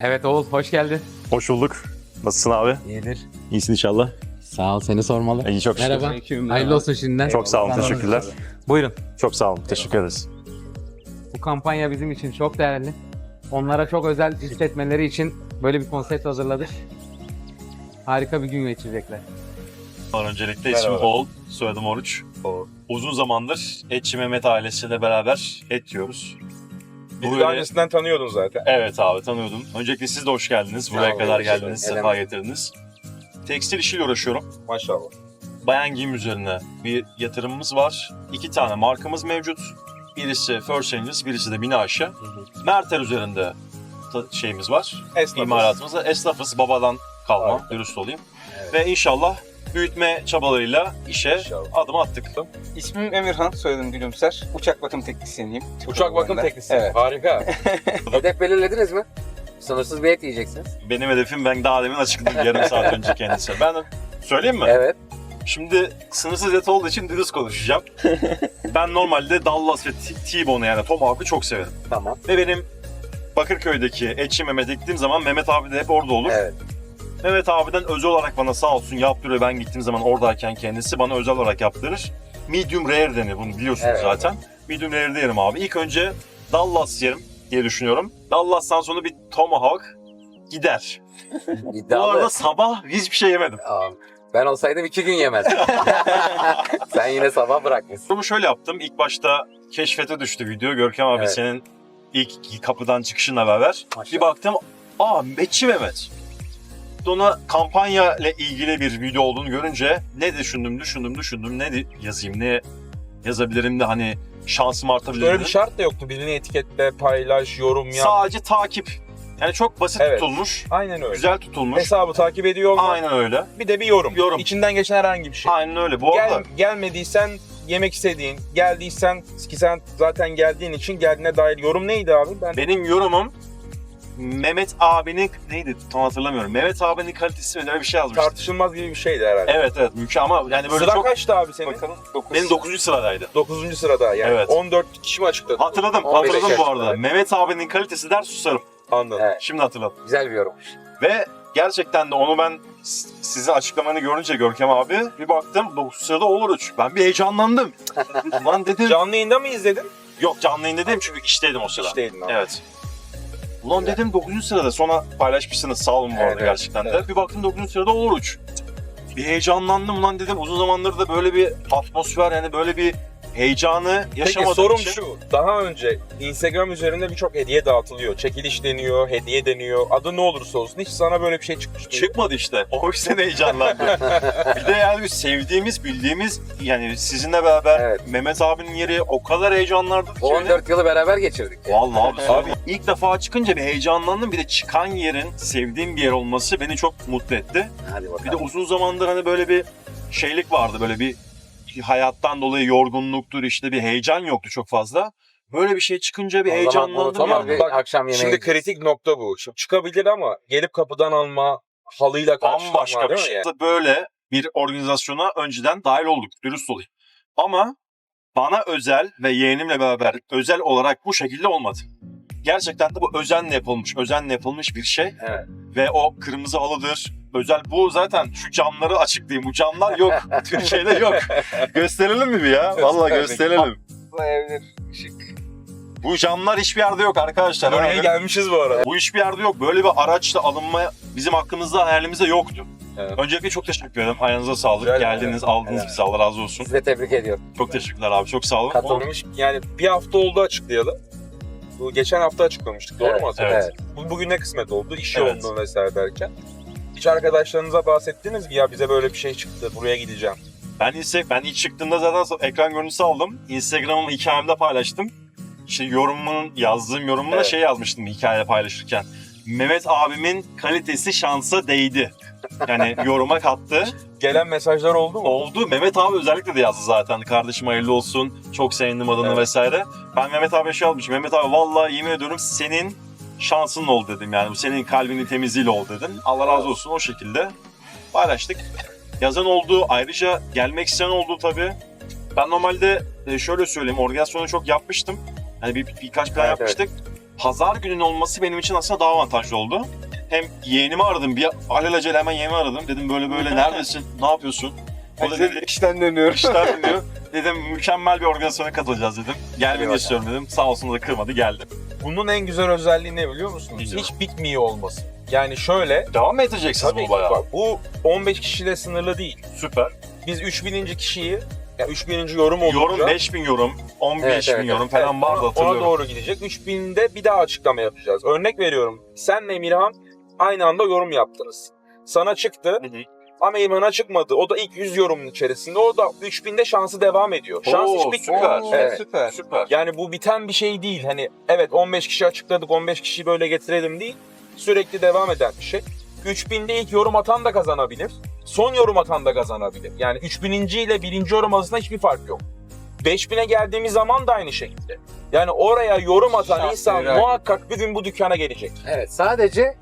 Evet Oğul hoş geldin. Hoş bulduk. Nasılsın abi? İyidir. İyisin inşallah. Sağ ol seni sormalı. İyi çok şükür. Merhaba. Hayırlı olsun şimdiden. Çok sağ olun, Eyvallah. teşekkürler. Buyurun. Çok sağ olun, teşekkür ederiz. Bu kampanya bizim için çok değerli. Onlara çok özel hissetmeleri için böyle bir konsept hazırladık. Harika bir gün geçirecekler. Öncelikle ismim Merhaba. Oğul, soyadım Oruç. Uzun zamandır Etçi Mehmet ailesiyle beraber et yiyoruz. Bizi Böyle- daha öncesinden tanıyordun zaten. Evet abi tanıyordum. Öncelikle siz de hoş geldiniz. Buraya ol, kadar teşekkür geldiniz, ederim. sefa getirdiniz. Tekstil işiyle uğraşıyorum. Maşallah. Bayan giyim üzerine bir yatırımımız var. İki tane markamız mevcut. Birisi First Angels, birisi de Minaşe. Mertel üzerinde ta- şeyimiz var. Esnafız. İmalatımızda esnafız babadan kalma, Harika. dürüst olayım. Ve inşallah büyütme çabalarıyla işe İnşallah. adım attık. İsmim Emirhan, soyadım Gülümser. Uçak bakım teknisyeniyim. Uçak bakım de. teknisi. Evet. Harika. Hedef belirlediniz mi? Sınırsız bir et yiyeceksiniz. Benim hedefim ben daha demin açıkladım yarım saat önce kendisi. Ben söyleyeyim mi? Evet. Şimdi sınırsız et olduğu için dürüst konuşacağım. ben normalde Dallas ve T- T-Bone'u yani Tomahawk'u çok severim. Tamam. Ve benim Bakırköy'deki Etçi Mehmet'e gittiğim zaman Mehmet abi de hep orada olur. Evet. Mehmet abiden özel olarak bana sağ olsun yaptırıyor. Ben gittiğim zaman oradayken kendisi bana özel olarak yaptırır. Medium rare denir bunu biliyorsunuz Evet. zaten. Medium rare yerim abi. İlk önce Dallas yerim diye düşünüyorum. Dallas'tan sonra bir Tomahawk gider. Bu arada sabah hiçbir şey yemedim. Aa, ben olsaydım iki gün yemezdim. Sen yine sabah bırakmışsın. Bunu şöyle yaptım. İlk başta keşfete düştü video. Görkem abi Evet. senin ilk kapıdan çıkışınla beraber. Maşallah. Bir baktım. Aa Metçi Mehmet. Ona kampanya ile ilgili bir video olduğunu görünce ne düşündüm düşündüm düşündüm ne yazayım ne yazabilirim de hani şansım artabilir. Böyle bir şart da yoktu. Birini etiketle, paylaş, yorum yap. Sadece takip. Yani çok basit Evet. tutulmuş. Aynen öyle. Güzel tutulmuş. Hesabı takip ediyor olmak. Aynen öyle. Bir de bir yorum. Yorum. İçinden geçen herhangi bir şey. Aynen öyle. Bu arada Gel, gelmediysen yemek istediğin, geldiysen ki sen zaten geldiğin için geldiğine dair yorum neydi abi? Ben benim yorumum Mehmet abinin neydi tam hatırlamıyorum. Mehmet abinin kalitesi mi öyle bir şey yazmıştım. tartışılmaz gibi bir şeydi herhalde. Evet evet mükemmel ama yani böyle Sıra çok kaçtı abi senin? bakalım. Benim 9. sıradaydı. 9. sırada yani. Evet. 14 kişi mi açıkladı? Hatırladım, 15 hatırladım bu arada. Mehmet abinin kalitesi der susarım. Anladım. Evet. Şimdi hatırladım. Güzel bir yorum. Ve gerçekten de onu ben sizin açıklamanı görünce Görkem abi bir baktım 9 sırada olur uç. Ben bir heyecanlandım. Lan dedim. Canlı yayında mı izledin? Yok canlı yayında değilim çünkü işteydim o sırada. İşteydin abi. Evet. Ulan dedim 9. sırada sonra paylaşmışsınız sağ olun bu arada evet, gerçekten de. evet. Bir baktım 9. sırada olur uç. Bir heyecanlandım ulan dedim uzun zamandır da böyle bir atmosfer yani böyle bir heyecanı Peki yaşamadığım sorum için. şu. Daha önce Instagram üzerinde birçok hediye dağıtılıyor. Çekiliş deniyor, hediye deniyor. Adı ne olursa olsun. Hiç sana böyle bir şey çıkmış mı? Çıkmadı işte. O yüzden heyecanlandım. bir de yani biz sevdiğimiz, bildiğimiz yani sizinle beraber Evet. Mehmet abinin yeri o kadar heyecanlardı ki. Bu öyle. 14 yılı beraber geçirdik. Vallahi abi, abi ilk defa çıkınca bir heyecanlandım. Bir de çıkan yerin sevdiğim bir yer olması beni çok mutlu etti. Hadi Bir de bakalım. uzun zamandır hani böyle bir şeylik vardı. Böyle bir hayattan dolayı yorgunluktur işte bir heyecan yoktu çok fazla. Böyle bir şey çıkınca bir heyecanlandım. unutamam yani. Bak, akşam yemeği. Şimdi kritik nokta bu. Şimdi çıkabilir ama gelip kapıdan alma, halıyla karşılama bambaşka bir şey. yani? Böyle bir organizasyona önceden dahil olduk, dürüst olayım. Ama bana özel ve yeğenimle beraber özel olarak bu şekilde olmadı. Gerçekten de bu özenle yapılmış, özenle yapılmış bir şey. Evet. Ve o kırmızı halıdır, özel. Bu zaten şu camları açıklayayım. Bu camlar yok. Türkiye'de yok. Gösterelim mi bir ya? Vallahi Göster gösterelim. Bu evler şık. Bu camlar hiçbir yerde yok arkadaşlar. Oraya Yani gelmişiz bu arada. bu hiçbir yerde yok. Böyle bir araçla alınma bizim hakkımızda hayalimizde yoktu. Evet. Öncelikle çok teşekkür ederim. Ayağınıza sağlık. Ederim. Geldiniz, aldınız Evet. bizi. Allah razı olsun. Sizi de tebrik ediyorum. Çok teşekkürler abi. Çok sağ olun. Katıl- Olmuş. Yani bir hafta oldu açıklayalım. Bu geçen hafta açıklamıştık. Doğru Evet, mu hatırlıyorum? Evet. Bu bugün ne kısmet oldu? İş Evet. yoğunluğu vesaire derken. Hiç arkadaşlarınıza bahsettiniz mi? Ya bize böyle bir şey çıktı. Buraya gideceğim. Ben ise ben ilk çıktığımda zaten ekran görüntüsü aldım. Instagram'ın hikayemde paylaştım. İşte yorumumun, yazdığım yorumuna Evet. şey yazmıştım hikaye paylaşırken. Mehmet abimin kalitesi şansa değdi. Yani yoruma kattı. Gelen mesajlar oldu mu? Oldu. Mehmet abi özellikle de yazdı zaten. Kardeşim hayırlı olsun. Çok sevindim adını Evet. vesaire. Ben Mehmet abiye şey almışım. Mehmet abi vallahi yemin ediyorum senin şansın oldu dedim. Yani bu senin kalbinin temizliğiyle oldu dedim. Allah razı olsun o şekilde paylaştık. Yazan oldu. Ayrıca gelmek isteyen oldu tabii. Ben normalde e, şöyle söyleyeyim. Organizasyonu çok yapmıştım. Hani bir, birkaç plan Evet, yapmıştık. pazar günün olması benim için aslında daha avantajlı oldu. Hem yeğenimi aradım. Bir alelacele hemen yeğenimi aradım. Dedim böyle böyle neredesin? ne yapıyorsun? O da dedi işten dönüyorum. işler diyor. Dedim mükemmel bir organizasyona katılacağız dedim. Gelmeni istiyorum dedim. Sağ olsun o da kırmadı geldi. Bunun en güzel özelliği ne biliyor musunuz? Bilmiyorum. Hiç bitmiyor olması. Yani şöyle, Devam mı edeceksiniz tabii bu ki bayağı? bak, bu 15 kişiyle sınırlı değil. Süper. Biz 3000. kişiyi, yani 3000. yorum olunca... Yorum 5000 yorum, 15 Evet, evet, yorum falan Evet, vardı ona, hatırlıyorum. ona doğru gidecek. 3000'de bir daha açıklama yapacağız. Örnek veriyorum. Senle Emirhan aynı anda yorum yaptınız. Sana çıktı Hı hı. ama Emirhan'a çıkmadı. O da ilk 100 yorumun içerisinde. O da 3000'de şansı devam ediyor. Şans Oo, hiç bitmiyor. süper. Evet. süper. Süper. Yani bu biten bir şey değil. Hani evet 15 kişi açıkladık 15 kişiyi böyle getirelim değil. Sürekli devam eden bir şey. 3000'de ilk yorum atan da kazanabilir. Son yorum atan da kazanabilir. Yani 3000. ile 1. yorum arasında hiçbir fark yok. 5000'e geldiğimiz zaman da aynı şekilde. Yani oraya yorum atan Şans insan muhakkak bir gün bu dükkana gelecek. Evet sadece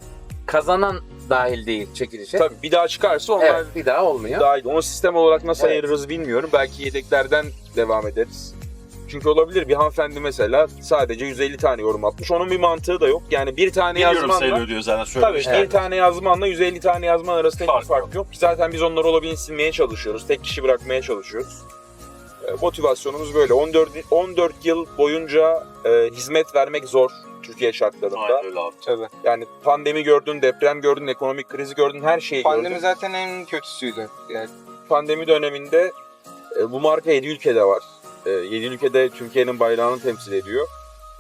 kazanan dahil değil çekilişe. Tabii bir daha çıkarsa onlar Evet bir daha olmuyor. dahil. Onu sistem olarak nasıl Evet. ayırırız bilmiyorum. Belki yedeklerden devam ederiz. Çünkü olabilir bir hanımefendi mesela sadece 150 tane yorum atmış. Onun bir mantığı da yok. Yani bir tane Biliyorum yazmanla sayılıyor diyor zaten Tabii söylemişler. bir tane yazmanla 150 tane yazman arasında hiçbir Fark fark yok. Zaten biz onları olabildiğince silmeye çalışıyoruz. Tek kişi bırakmaya çalışıyoruz. E, Motivasyonumuz böyle. 14 14 yıl boyunca e, hizmet vermek zor Türkiye şartlarında. Aynen öyle abi. Tabii. Yani pandemi gördün, deprem gördün, ekonomik krizi gördün, her şeyi Pandemi gördün. zaten en kötüsüydü. Yani Pandemi döneminde e, bu marka 7 ülkede var. E, 7 ülkede Türkiye'nin bayrağını temsil ediyor.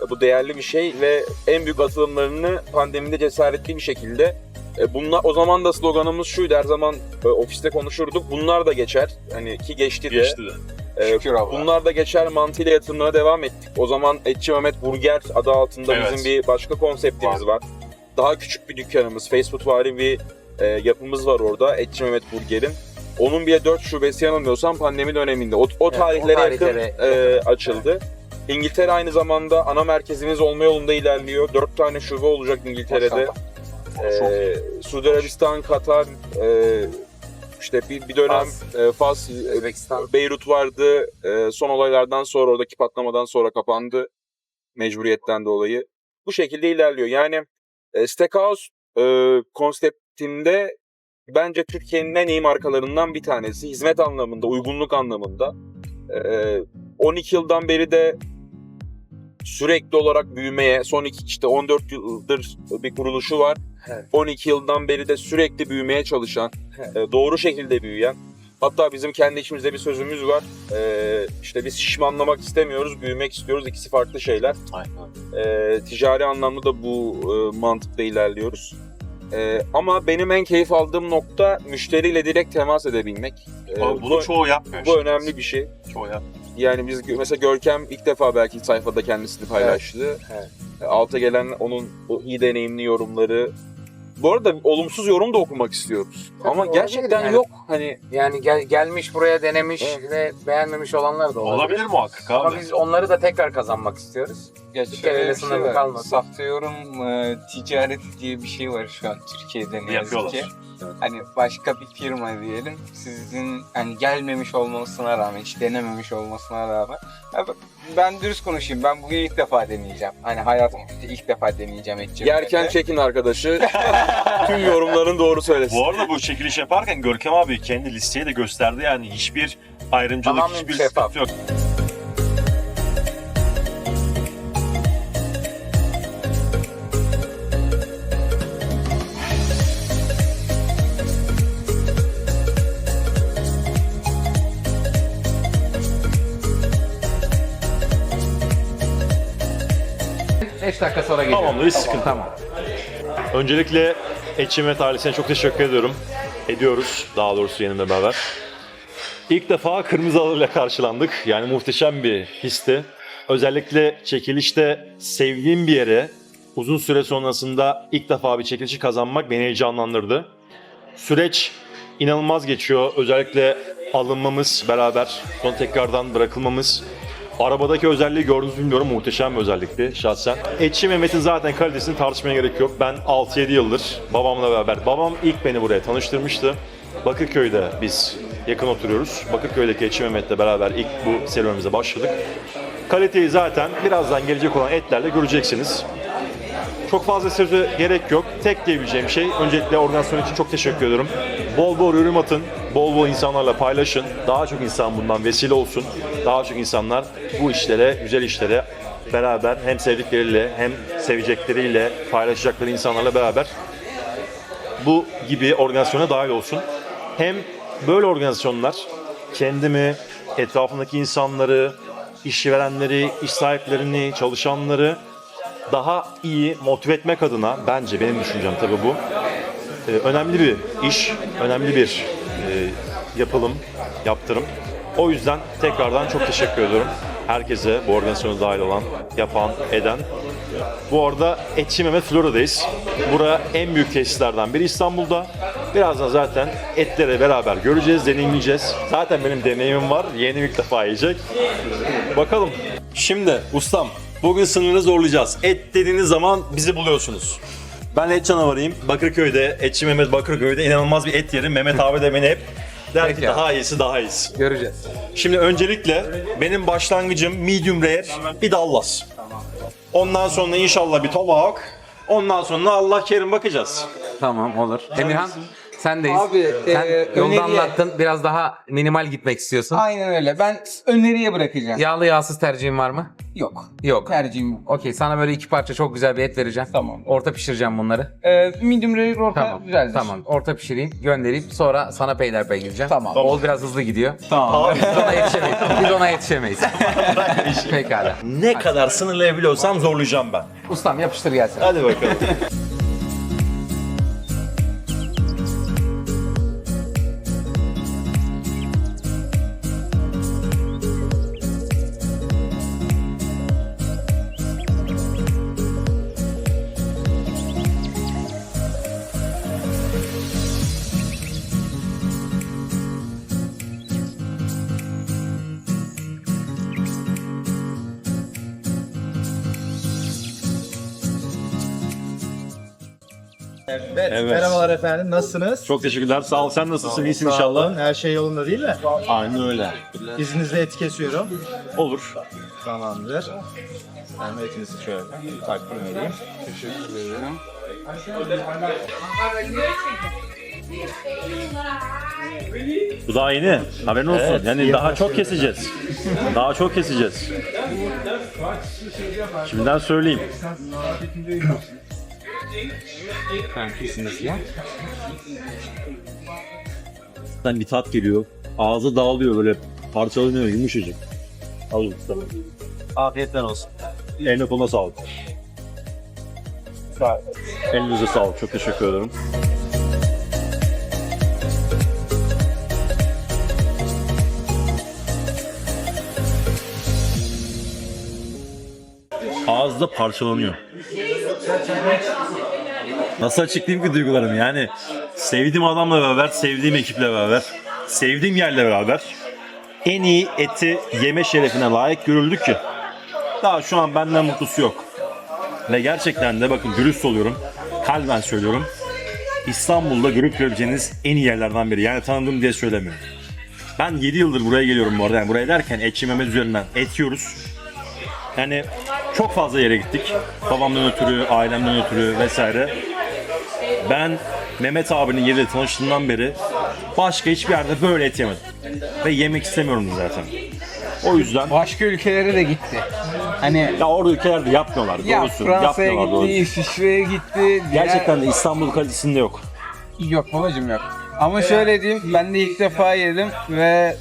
E, bu değerli bir şey ve en büyük atılımlarını pandemide cesaretli bir şekilde e, bunlar o zaman da sloganımız şuydu her zaman e, ofiste konuşurduk. Bunlar da geçer. Hani ki geçti de. Geçti de. E, şükür Allah. bunlar da geçer mantığıyla yatırımlara devam ettik. O zaman Etçi Mehmet Burger adı altında Evet. bizim bir başka konseptimiz var. Daha küçük bir dükkanımız, fast food vari bir e, yapımız var orada Etçi Mehmet Burger'in. Onun bile 4 şubesi yanılmıyorsam pandemi döneminde. O, o o tarihlere yakın tarihlere e, açıldı. İngiltere aynı zamanda ana merkezimiz olma yolunda ilerliyor. 4 tane şube olacak İngiltere'de. Çok E, Suudi Arabistan, Katar, e, işte bir, bir dönem Fas. e, Fas, e, Özbekistan. Beyrut vardı. Ee, son olaylardan sonra oradaki patlamadan sonra kapandı mecburiyetten dolayı. Bu şekilde ilerliyor. Yani e, Steakhouse e, konseptinde bence Türkiye'nin en iyi markalarından bir tanesi. Hizmet anlamında, uygunluk anlamında. E, 12 yıldan beri de sürekli olarak büyümeye, son iki, işte 14 yıldır bir kuruluşu var. Evet. 12 yıldan beri de sürekli büyümeye çalışan, Evet. e, doğru şekilde büyüyen. Hatta bizim kendi içimizde bir sözümüz var. E, işte biz şişmanlamak istemiyoruz, büyümek istiyoruz. İkisi farklı şeyler. Aynen. E, ticari anlamda da bu e, mantıkla ilerliyoruz. E, ama benim en keyif aldığım nokta müşteriyle direkt temas edebilmek. E, Bunu bu, çoğu yapmıyor. bu işte. önemli bir şey. Çoğu yapmıyor. Yani biz mesela Görkem ilk defa belki sayfada kendisini paylaştı. Evet. E, Alta gelen onun o iyi deneyimli yorumları. Bu arada olumsuz yorum da okumak istiyoruz. Tabii Ama olabilir gerçekten yani. yok. Hani Yani gel, gelmiş buraya denemiş Evet. ve beğenmemiş olanlar da olabilir. Olabilir muhakkak Ama abi. biz onları da tekrar kazanmak istiyoruz. Ya şöyle bir şey sınırlı var. kalmasın. Sahte yorum e, ticareti diye bir şey var şu an Türkiye'de ne yazık ki. Hani başka bir firma diyelim sizin hani gelmemiş olmasına rağmen hiç denememiş olmasına rağmen ya ben dürüst konuşayım ben bugün ilk defa deneyeceğim. Hani hayatım ilk defa deneyeceğim etçi. yerken çekin arkadaşı. Tüm yorumların doğru söylesin. Bu arada bu çekiliş yaparken Görkem abi kendi listeyi de gösterdi yani hiçbir ayrımcılık, Tamamen hiçbir şeffaf. sıkıntı yok. Beş dakika sonra geliyorum. Tamamdır, hiç sıkıntı Tamam. Öncelikle Eçimet ailesine çok teşekkür ediyorum. Ediyoruz daha doğrusu yenimle beraber. İlk defa kırmızı alırla karşılandık. Yani muhteşem bir histi. Özellikle çekilişte sevdiğim bir yere uzun süre sonrasında ilk defa bir çekilişi kazanmak beni heyecanlandırdı. Süreç inanılmaz geçiyor. Özellikle alınmamız beraber sonra tekrardan bırakılmamız. Arabadaki özelliği gördünüz bilmiyorum muhteşem bir özellikti şahsen. Etçi Mehmet'in zaten kalitesini tartışmaya gerek yok. Ben 6-7 yıldır babamla beraber, babam ilk beni buraya tanıştırmıştı. Bakırköy'de biz yakın oturuyoruz. Bakırköy'deki Etçi Mehmet'le beraber ilk bu serüvenimize başladık. Kaliteyi zaten birazdan gelecek olan etlerle göreceksiniz. Çok fazla söze gerek yok. Tek diyebileceğim şey öncelikle organizasyon için çok teşekkür ediyorum. Bol bol yorum atın. Bol bol insanlarla paylaşın. Daha çok insan bundan vesile olsun. Daha çok insanlar bu işlere, güzel işlere beraber hem sevdikleriyle hem sevecekleriyle paylaşacakları insanlarla beraber bu gibi organizasyona dahil olsun. Hem böyle organizasyonlar kendimi, etrafındaki insanları, işverenleri, iş sahiplerini, çalışanları daha iyi motive etmek adına bence benim düşüncem tabii bu. E, önemli bir iş, önemli bir e, yapılım, yaptırım. O yüzden tekrardan çok teşekkür ediyorum. Herkese bu organizasyona dahil olan, yapan, eden. Bu arada Etçi Mehmet Flora'dayız. Bura en büyük tesislerden biri İstanbul'da. Birazdan zaten etleri beraber göreceğiz, deneyimleyeceğiz. Zaten benim deneyimim var. Yeni ilk defa yiyecek. Bakalım. Şimdi ustam bugün sınırını zorlayacağız. Et dediğiniz zaman bizi buluyorsunuz. Ben et canavarıyım. Bakırköy'de, Etçi Mehmet Bakırköy'de inanılmaz bir et yerim. Mehmet abi de beni hep der ki abi. daha iyisi daha iyisi. Göreceğiz. Şimdi öncelikle benim başlangıcım medium rare bir Dallas. Ondan sonra inşallah bir tomahawk. Ondan sonra Allah kerim bakacağız. Tamam olur. Emirhan sendeyiz. Abi, Sen e, yolda öneriye- anlattın. Biraz daha minimal gitmek istiyorsun. Aynen öyle. Ben öneriye bırakacağım. Yağlı yağsız tercihin var mı? Yok. Yok. Tercihim yok. Okey sana böyle iki parça çok güzel bir et vereceğim. Tamam. Orta pişireceğim bunları. Ee, medium rare orta Tamam. güzeldir. Tamam. Orta pişireyim, göndereyim. Sonra sana peyderpey gideceğim. Tamam. Oğul biraz hızlı gidiyor. Tamam. Biz ona yetişemeyiz. Biz ona yetişemeyiz. Pekala. Ne kadar sınırlayabiliyorsam zorlayacağım ben. Ustam yapıştır gelsin. Hadi bakalım. Evet. Evet. Merhabalar efendim. Nasılsınız? Çok teşekkürler. Sağ ol. Sen nasılsın? İyisin Sağ inşallah. Her şey yolunda değil mi? Aynen öyle. İzninizle et kesiyorum. Olur. Tamamdır. Ben de etinizi şöyle takdim edeyim. Bu daha yeni. Haberin olsun. yani daha çok keseceğiz. Daha çok keseceğiz. Şimdiden söyleyeyim. Bir tat geliyor. Ağzı dağılıyor böyle parçalanıyor yumuşacık. Al usta. Afiyetler olsun. Eline koluna sağlık. Elinize sağlık. Çok teşekkür ederim. Ağızda parçalanıyor. Nasıl açıklayayım ki duygularımı? Yani sevdiğim adamla beraber, sevdiğim ekiple beraber, sevdiğim yerle beraber en iyi eti yeme şerefine layık görüldük ki daha şu an benden mutlusu yok. Ve gerçekten de bakın dürüst oluyorum. Kalben söylüyorum. İstanbul'da görüp görebileceğiniz en iyi yerlerden biri. Yani tanıdığım diye söylemiyorum. Ben 7 yıldır buraya geliyorum bu arada. Yani buraya derken etçi Mehmet üzerinden et yiyoruz. Yani çok fazla yere gittik. Babamdan ötürü, ailemden ötürü vesaire. Ben Mehmet abinin yeriyle tanıştığımdan beri başka hiçbir yerde böyle et yemedim. Ve yemek istemiyorum zaten. O yüzden Başka ülkelere de gitti. Hani ya orada ülkelerde yapmıyorlar ya doğrusu. Fransa'ya yapmıyorlar gitti, doğrusu. İsviçre'ye gitti. diğer- Gerçekten de İstanbul kalitesinde yok. Yok babacım yok. Ama şöyle diyeyim ben de ilk defa yedim ve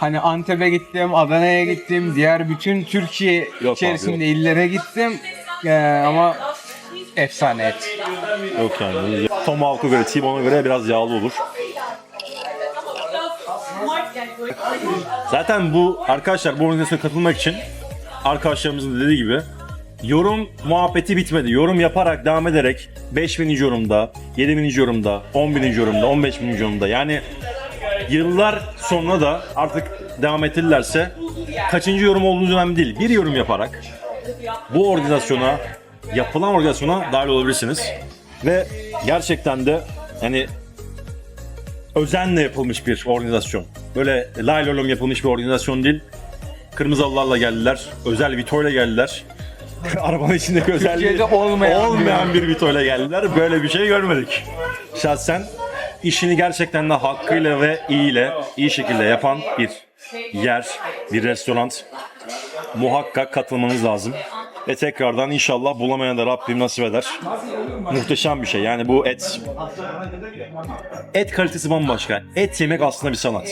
hani Antep'e gittim, Adana'ya gittim, diğer bütün Türkiye abi, içerisinde illere gittim. Ee, ama efsane et. Yok yani. Tomahawk'a göre, T-bone'a göre biraz yağlı olur. Zaten bu arkadaşlar bu organizasyona katılmak için arkadaşlarımızın da dediği gibi yorum muhabbeti bitmedi. Yorum yaparak devam ederek 5000. yorumda, 7000. yorumda, 10.000. yorumda, 15.000. yorumda yani yıllar sonra da artık devam ettirirlerse kaçıncı yorum olduğunu önemli değil. Bir yorum yaparak bu organizasyona, yapılan organizasyona dahil olabilirsiniz. Ve gerçekten de yani özenle yapılmış bir organizasyon. Böyle lay lolom yapılmış bir organizasyon değil. Kırmızı halılarla geldiler. Özel Vito'yla geldiler. arabanın içindeki özelliği Türkiye'de olmayan olmayan bir Vito ile geldiler. Böyle bir şey görmedik. Şahsen işini gerçekten de hakkıyla ve iyiyle, iyi şekilde yapan bir yer, bir restoran. Muhakkak katılmanız lazım. Ve tekrardan inşallah bulamayan da Rabbim nasip eder. Muhteşem bir şey. Yani bu et et kalitesi bambaşka. Et yemek aslında bir sanat.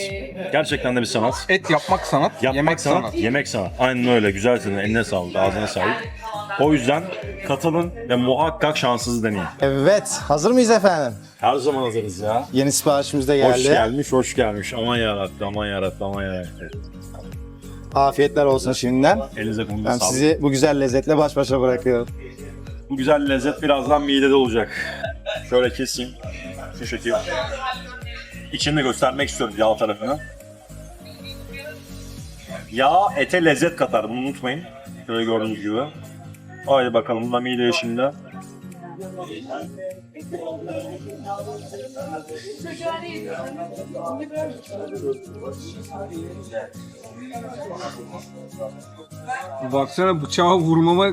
Gerçekten de bir sanat. Et yapmak sanat, Yapmak yemek sanat, sanat. yemek sanat. Aynen öyle. Güzel senin. Eline sağlık, ağzına sağlık. O yüzden katılın ve muhakkak şansınızı deneyin. Evet, hazır mıyız efendim? Her zaman hazırız ya. Yeni siparişimiz de geldi. Hoş gelmiş, hoş gelmiş. Aman yarabbim, aman yarabbim, aman yarabbim. Afiyetler olsun şimdiden. Elinize konuda Ben sağlık. sizi bu güzel lezzetle baş başa bırakıyorum. Bu güzel lezzet birazdan midede olacak. Şöyle keseyim. Şu şekil. İçini de göstermek istiyorum yağ tarafını. Yağ ete lezzet katar. Bunu unutmayın. Şöyle gördüğünüz gibi. Haydi bakalım. Bu da mideye şimdi. Baksana bıçağı vurmama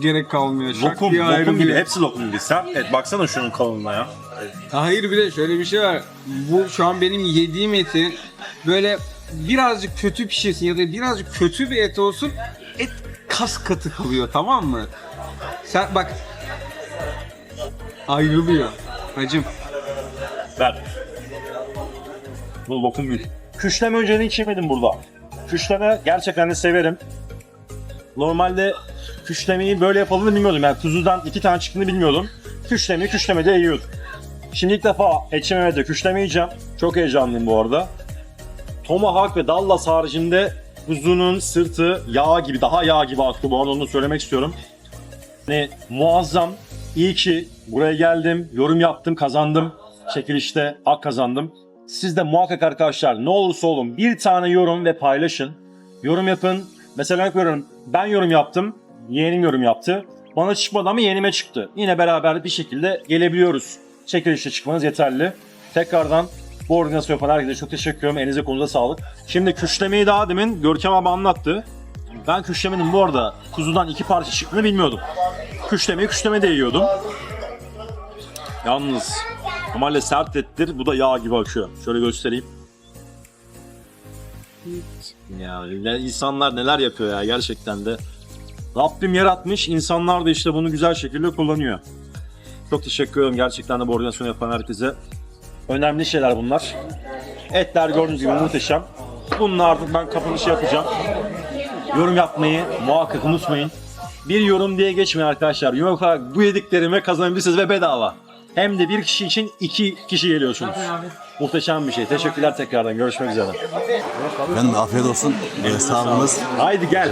gerek kalmıyor. Şak Lokum, diye ayrı lokum gibi. Hepsi lokum gibi. Sen et baksana şunun kalınlığına ya. Hayır bir de şöyle bir şey var. Bu şu an benim yediğim eti böyle birazcık kötü pişirsin ya da birazcık kötü bir et olsun kas katı kalıyor tamam mı? Sen bak ayrılıyor. Hacım Ver. Bu lokum değil. Küşleme önceden hiç yemedim burada. Küşleme gerçekten de severim. Normalde küşlemeyi böyle yapıldığını bilmiyordum. Yani kuzudan iki tane çıktığını bilmiyordum. Küşlemeyi küşlemede yiyordum. Şimdi ilk defa etçi Mehmet'te küşleme yiyeceğim. Çok heyecanlıyım bu arada. Tomahawk ve Dallas haricinde kuzunun sırtı yağ gibi, daha yağ gibi aktı bu arada onu söylemek istiyorum. Yani muazzam. İyi ki buraya geldim, yorum yaptım, kazandım. Çekilişte hak kazandım. Siz de muhakkak arkadaşlar ne olursa olun bir tane yorum ve paylaşın. Yorum yapın. Mesela veriyorum ben yorum yaptım. Yeğenim yorum yaptı. Bana çıkmadı ama yeğenime çıktı. Yine beraber bir şekilde gelebiliyoruz. Çekilişte çıkmanız yeterli. Tekrardan bu organizasyon yapan herkese çok teşekkür ederim. Elinize kolunuza sağlık. Şimdi küşlemeyi daha demin Görkem abi anlattı. Ben küşlemenin bu arada kuzudan iki parça çıktığını bilmiyordum. Küşlemeyi küşleme de yiyordum. Yalnız normalde sert ettir. Bu da yağ gibi akıyor. Şöyle göstereyim. Ya insanlar neler yapıyor ya gerçekten de. Rabbim yaratmış. insanlar da işte bunu güzel şekilde kullanıyor. Çok teşekkür ederim gerçekten de bu organizasyonu yapan herkese. Önemli şeyler bunlar. Etler gördüğünüz gibi muhteşem. Bununla artık ben kapanışı yapacağım. Yorum yapmayı muhakkak unutmayın. Bir yorum diye geçmeyin arkadaşlar. Yorum yaparak bu yediklerime kazanabilirsiniz ve bedava. Hem de bir kişi için iki kişi geliyorsunuz. Muhteşem bir şey. Teşekkürler tekrardan. Görüşmek üzere. Efendim afiyet olsun. Sağolunuz. Haydi gel.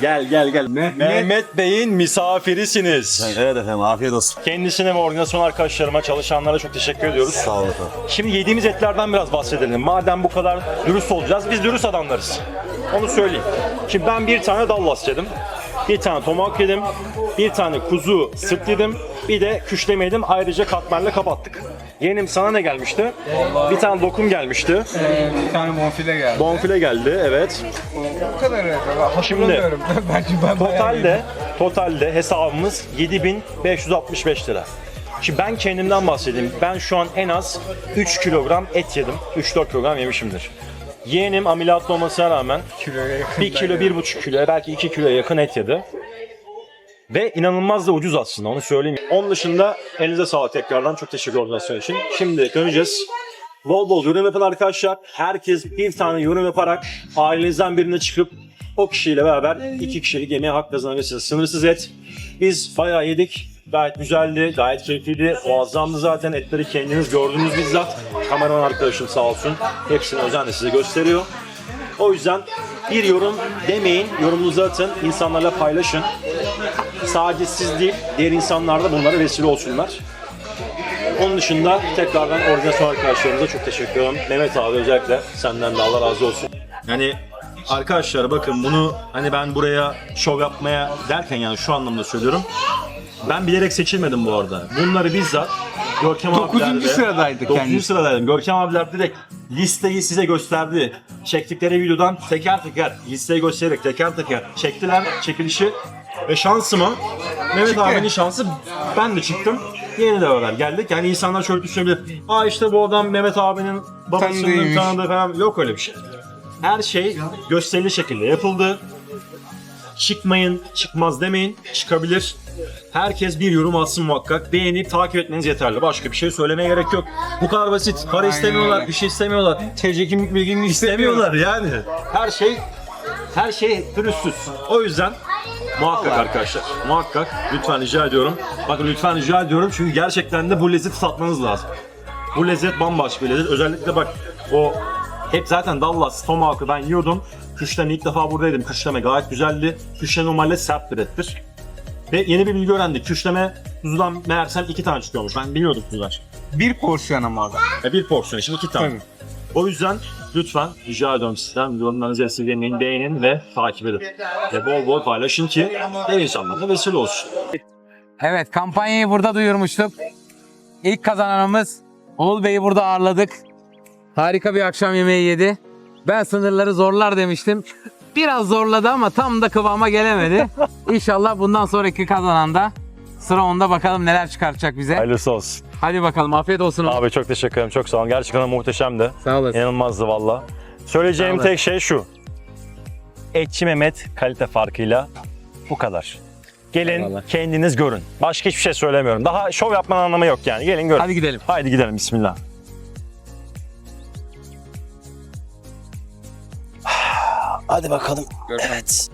gel gel gel. Mehmet Bey'in misafirisiniz. Evet efendim afiyet olsun. Kendisine ve organizasyon arkadaşlarıma, çalışanlara çok teşekkür ediyoruz. Sağ olun efendim. Şimdi yediğimiz etlerden biraz bahsedelim. Madem bu kadar dürüst olacağız, biz dürüst adamlarız. Onu söyleyeyim. Şimdi ben bir tane Dallas yedim. Bir tane tomahawk yedim. Bir tane kuzu sırt yedim. Bir de küşleme yedim. Ayrıca katmerle kapattık. Yeğenim sana ne gelmişti? Bir tane lokum gelmişti. Ee, bir tane bonfile geldi. Bonfile geldi, evet. Bu kadar evet. Hatırlamıyorum. Bence ben Totalde, totalde hesabımız 7565 lira. Şimdi ben kendimden bahsedeyim. Ben şu an en az 3 kilogram et yedim. 3-4 kilogram yemişimdir. Yeğenim ameliyatlı olmasına rağmen kiloya yakın. 1 kilo, 1,5 kilo, belki 2 kiloya yakın et yedi. Ve inanılmaz da ucuz aslında onu söyleyeyim. Onun dışında elinize sağlık tekrardan. Çok teşekkür organizasyon için. Şimdi döneceğiz. Bol bol yorum yapın arkadaşlar. Herkes bir tane yorum yaparak ailenizden birine çıkıp o kişiyle beraber iki kişilik yemeğe hak kazanabilirsiniz. Sınırsız et. Biz bayağı yedik. Gayet güzeldi, gayet keyifliydi. Muazzamdı zaten. Etleri kendiniz gördünüz bizzat. Kameraman arkadaşım sağ olsun. Hepsini özenle size gösteriyor. O yüzden bir yorum demeyin, yorumunuzu atın, insanlarla paylaşın. Sadece siz değil, diğer insanlar da bunlara vesile olsunlar. Onun dışında tekrardan organizasyon arkadaşlarımıza çok teşekkür ederim. Mehmet abi özellikle senden de Allah razı olsun. Yani arkadaşlar bakın bunu hani ben buraya şov yapmaya derken yani şu anlamda söylüyorum. Ben bilerek seçilmedim bu arada. Bunları bizzat Görkem abiler de- sıradaydı Dokuzuncu kendisi. sıradaydım. Görkem abiler direkt listeyi size gösterdi. Çektikleri videodan teker teker listeyi göstererek teker teker çektiler çekilişi. Ve şansıma Mehmet abinin şansı ben de çıktım. Yeni de beraber geldik. Yani insanlar şöyle düşünebilir. Aa işte bu adam Mehmet abinin babasının Tanıdığıymış. tanıdığı falan. Yok öyle bir şey. Her şey gösterili şekilde yapıldı. Çıkmayın, çıkmaz demeyin. Çıkabilir. Herkes bir yorum atsın muhakkak. Beğenip takip etmeniz yeterli. Başka bir şey söylemeye gerek yok. Bu kadar basit. Para istemiyorlar, bir şey istemiyorlar. TC kimlik bilgini istemiyorlar yani. Her şey her şey pürüzsüz. O yüzden muhakkak arkadaşlar. Muhakkak lütfen rica ediyorum. Bakın lütfen rica ediyorum çünkü gerçekten de bu lezzeti tatmanız lazım. Bu lezzet bambaşka bir lezzet. Özellikle bak o hep zaten Dallas Tomahawk'ı ben yiyordum. Küşleme ilk defa buradaydım. Küşleme gayet güzeldi. Küşleme normalde sert bir ettir. Ve yeni bir bilgi öğrendik. Küşleme kuzudan meğersem iki tane çıkıyormuş. Ben bilmiyordum kuzudan. Bir porsiyon ama abi. E, bir porsiyon için iki tane. Tabii. O yüzden lütfen rica ediyorum sizden videolarınızı esirgemeyin, beğenin ve takip edin. Ve bol bol paylaşın ki diğer insanlar da vesile olsun. Evet kampanyayı burada duyurmuştuk. İlk kazananımız Oğul Bey'i burada ağırladık. Harika bir akşam yemeği yedi. Ben sınırları zorlar demiştim. Biraz zorladı ama tam da kıvama gelemedi. İnşallah bundan sonraki kazanan da sıra onda bakalım neler çıkartacak bize. Hayırlısı olsun. Hadi bakalım afiyet olsun. Abi çok teşekkür ederim. Çok sağ olun. Gerçekten muhteşemdi. Sağ olasın. İnanılmazdı valla. Söyleyeceğim Sağ tek şey şu. Etçi Mehmet kalite farkıyla bu kadar. Gelin Eyvallah. kendiniz görün. Başka hiçbir şey söylemiyorum. Daha şov yapmanın anlamı yok yani. Gelin görün. Hadi gidelim. Haydi gidelim bismillah. Hadi bakalım. Evet.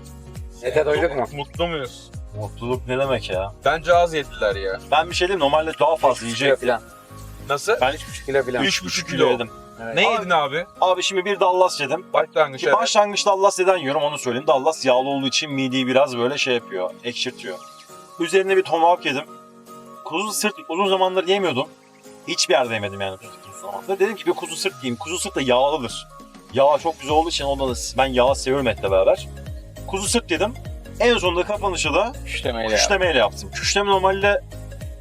Ete doyduk mu? Mutlu muyuz? Mutluluk ne demek ya? Bence az yediler ya. Ben bir şey diyeyim normalde daha fazla yiyecek. falan. Nasıl? Ben 3,5 kilo falan. 3,5 kilo yedim. Ne yedin abi? Abi şimdi bir Dallas yedim. Başlangıç Ki başlangıçta Dallas neden yiyorum onu söyleyeyim. Dallas yağlı olduğu için mideyi biraz böyle şey yapıyor, ekşirtiyor. Üzerine bir tomahawk yedim. Kuzu sırt uzun zamandır yemiyordum. Hiçbir yerde yemedim yani kuzu zamandır. Dedim ki bir kuzu sırt yiyeyim. Kuzu sırt da yağlıdır. Yağ çok güzel olduğu için ondan da ben yağ seviyorum etle beraber. Kuzu sırt yedim. En sonunda kapanışı da Küşlemeyle küşlemeyle yaptım. Küşleme normalde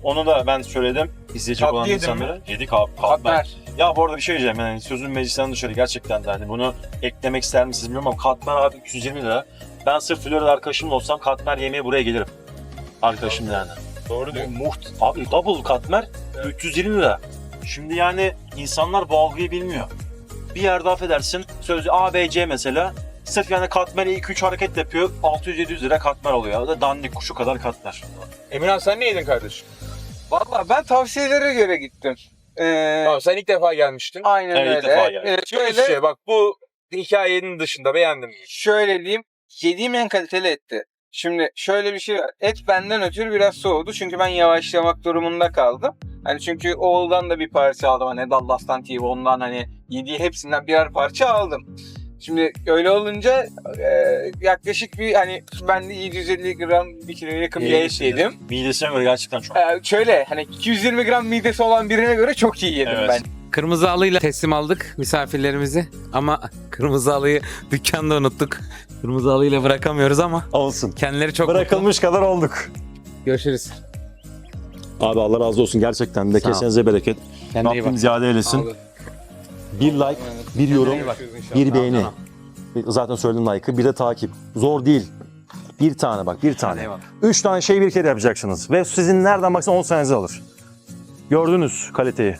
onu da ben söyledim. İzleyecek Tatlı olan yedin insanlara. Yedik abi. Katmer. Katmer. Ya bu arada bir şey diyeceğim yani sözün meclisten dışarı gerçekten de hani bunu eklemek ister misiniz bilmiyorum ama katmer abi 320 lira. Ben sırf Florida arkadaşımla olsam katmer yemeye buraya gelirim. Arkadaşım yani. Doğru diyor. Muht abi double katmer 320 lira. Şimdi yani insanlar bu algıyı bilmiyor. Bir yerde affedersin sözü A, B, C mesela sırf yani katmere 2-3 hareket yapıyor 600-700 lira katmer oluyor. O da dandik kuşu kadar katmer. Emirhan sen ne yedin kardeşim? Valla ben tavsiyelere göre gittim. Ee, Tamam sen ilk defa gelmiştin. aynen Evet, ilk öyle. defa geldim. Ee, Şöyle şöyle, şey bak bu hikayenin dışında beğendim. şöyle diyeyim. Yediğim en kaliteli etti. Şimdi şöyle bir şey var. Et benden ötürü biraz soğudu. Çünkü ben yavaşlamak durumunda kaldım. Hani çünkü oğuldan da bir parça aldım. Hani Dallas'tan T-Bone'dan hani yediği hepsinden birer parça aldım. Şimdi öyle olunca e, yaklaşık bir hani ben de 750 gram bir kiloya yakın bir et yedim. Midesine göre gerçekten çok. Ee, şöyle hani 220 gram midesi olan birine göre çok iyi yedim Evet. ben. Kırmızı halıyla teslim aldık misafirlerimizi ama kırmızı halıyı dükkanda unuttuk. Kırmızı halıyla bırakamıyoruz ama Olsun. kendileri çok mutlu. Bırakılmış kadar olduk. Görüşürüz. Abi Allah razı olsun gerçekten de Sağ ol. kesenize bereket. Kendine iyi bak. Rabbim ziyade eylesin. Bir like, bir yorum, bir beğeni. Zaten söyledim like'ı. Bir de takip. Zor değil. Bir tane bak, bir tane. Eyvallah. Üç tane şey bir kere yapacaksınız. Ve sizin nereden baksan 10 senenizi alır. Gördünüz kaliteyi.